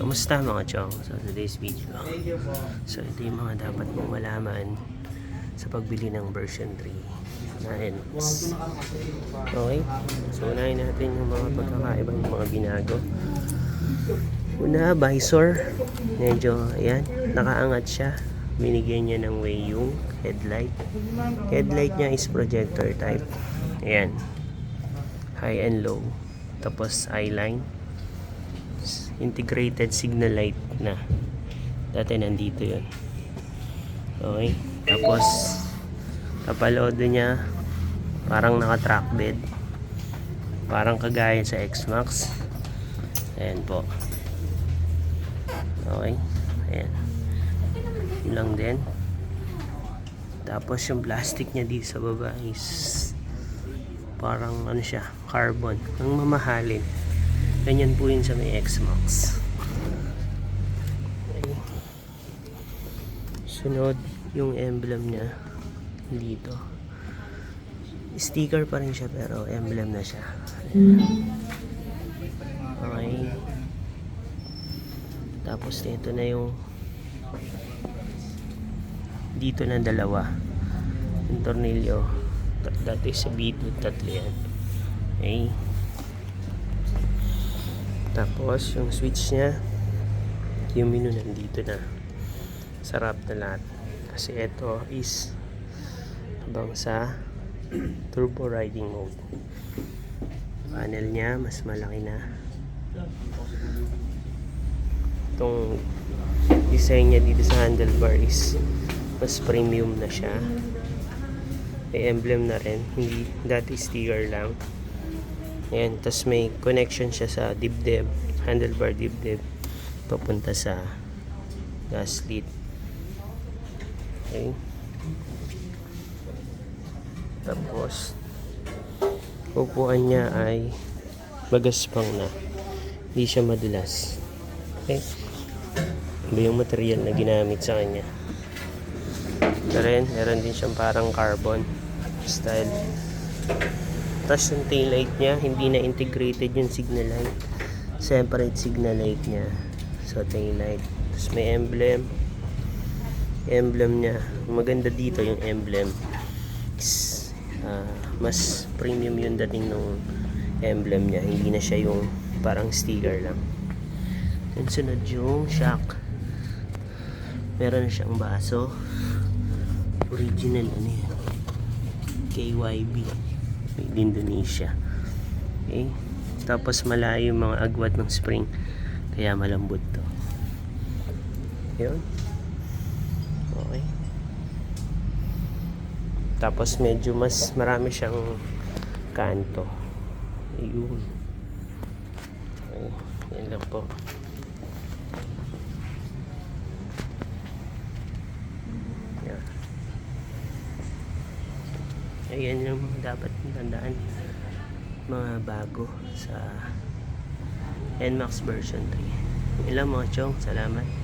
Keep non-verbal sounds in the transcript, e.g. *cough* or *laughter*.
Kamusta mga chong? So today's video. So ito yung mga dapat mong malaman sa pagbili ng version 3 na NMAX. Okay? So unahin natin yung mga pagkakaibang mga binago. Una, visor. Medyo, ayan, nakaangat siya. Binigyan niya ng way yung headlight. Headlight niya is projector type. Ayan. High and low. Tapos eyeline integrated signal light na. Dati nandito yun. Okay. Tapos, kapalodo niya, parang naka-track bed. Parang kagaya sa X-Max. Ayan po. Okay. Ayan. Yun lang din. Tapos yung plastic niya dito sa baba is parang ano siya, carbon. Ang mamahalin. Ganyan po yun sa may X-Max. Sunod, yung emblem niya dito. Sticker pa rin siya pero emblem na siya. Okay. Tapos dito na yung dito na dalawa. Yung tornilyo. Dat- Dati sa B2 tatlo yan. Okay. Tapos, yung switch niya, yung menu nandito na. Sarap na lahat. Kasi ito is habang sa *clears throat* turbo riding mode. Panel niya, mas malaki na. Itong design niya dito sa handlebar is mas premium na siya. May emblem na rin. Hindi dati sticker lang. Ayan, tapos may connection siya sa dibdib, handlebar dibdib, papunta sa gas lead. Okay. Tapos, upuan niya ay magaspang na. Hindi siya madulas. Okay. Iba yung material na ginamit sa kanya. Ito rin, meron din siyang parang carbon style. Tapos yung taillight niya, hindi na integrated yung signal light. Separate signal light niya. So taillight. Tapos may emblem. Emblem niya. Maganda dito yung emblem. Ah, mas premium yung dating ng emblem niya. Hindi na siya yung parang sticker lang. Then sunod yung shock. Meron siyang baso. Original ano yan. KYB made in Indonesia. Okay? Tapos malayo yung mga agwat ng spring. Kaya malambot to. Yun. Okay. Tapos medyo mas marami siyang kanto. Ayun. Okay. Yan lang po. Yan. Ayan yung dapat tandaan mga bago sa NMAX version 3. Ilang mga chong, salamat.